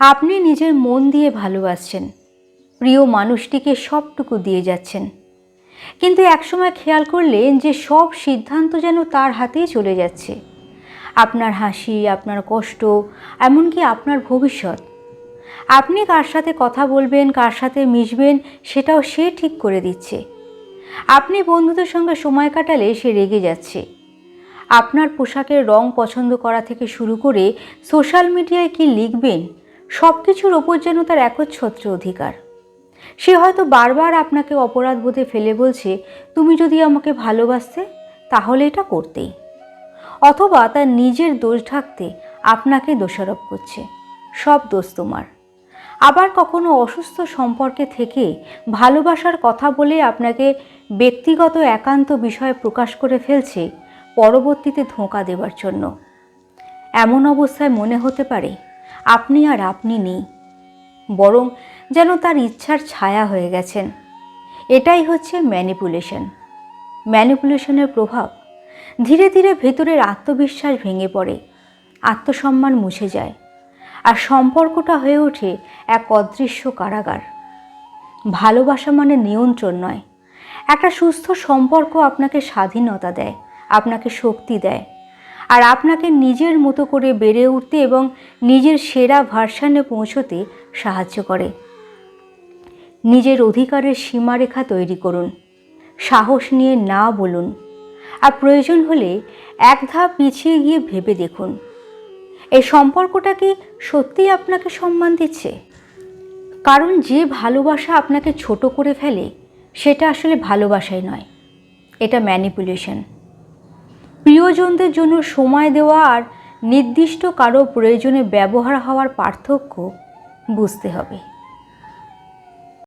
আপনি নিজের মন দিয়ে ভালোবাসছেন। প্রিয় মানুষটিকে সবটুকু দিয়ে যাচ্ছেন। কিন্তু একসময় খেয়াল করলেন যে সব সিদ্ধান্ত যেন তার হাতেই চলে যাচ্ছে। আপনার হাসি, আপনার কষ্ট, এমনকি আপনার ভবিষ্যৎ। আপনি কার সাথে কথা বলবেন, কার সাথে মিশবেন, সেটাও সে ঠিক করে দিচ্ছে। আপনি বন্ধুদের সঙ্গে সময় কাটালে সে রেগে যাচ্ছে। আপনার পোশাকের রং পছন্দ করা থেকে শুরু করে সোশ্যাল মিডিয়ায় কি লিখবেন সব কিছুর ওপর যেন তার একচ্ছত্র অধিকার। সে হয়তো বারবার আপনাকে অপরাধ বোধে ফেলে বলছে, তুমি যদি আমাকে ভালোবাসতে, তাহলে এটা করতেই। অথবা তার নিজের দোষ ঢাকতে আপনাকে দোষারোপ করছে। সব দোষ তোমার। আবার কখনো অসুস্থ সম্পর্কে থেকে ভালোবাসার কথা বলে আপনাকে ব্যক্তিগত একান্ত বিষয়ে প্রকাশ করে ফেলছে, পরবর্তীতে ধোঁকা দেবার জন্য। এমন অবস্থায় মনে হতে পারে আপনি আর আপনি নেই। বরং যেন তার ইচ্ছার ছায়া হয়ে গেছেন। এটাই হচ্ছে ম্যানিপুলেশন ম্যানিপুলেশনের প্রভাব ধীরে ধীরে ভেতরের আত্মবিশ্বাস ভেঙে পড়ে, আত্মসম্মান মুছে যায় আর সম্পর্কটা হয়ে ওঠে এক অদৃশ্য কারাগার। ভালোবাসা মানে নিয়ন্ত্রণ নয়, একটা সুস্থ সম্পর্ক আপনাকে স্বাধীনতা দেয়, আপনাকে শক্তি দেয়। আর আপনাকে নিজের মতো করে বেড়ে উঠতে এবং নিজের সেরা ভার্সানে পৌঁছতে সাহায্য করে। নিজের অধিকারের সীমারেখা তৈরি করুন। সাহস নিয়ে না বলুন। আর প্রয়োজন হলে এক ধাপ পিছিয়ে গিয়ে ভেবে দেখুন। এই সম্পর্কটা কি সত্যিই আপনাকে সম্মান দিচ্ছে? কারণ যে ভালোবাসা আপনাকে ছোট করে ফেলে, সেটা আসলে ভালোবাসাই নয়। এটা ম্যানিপুলেশন। প্রিয়জনদের জন্য সময় দেওয়া আর নির্দিষ্ট কারও প্রয়োজনে ব্যবহার হওয়ার পার্থক্য বুঝতে হবে।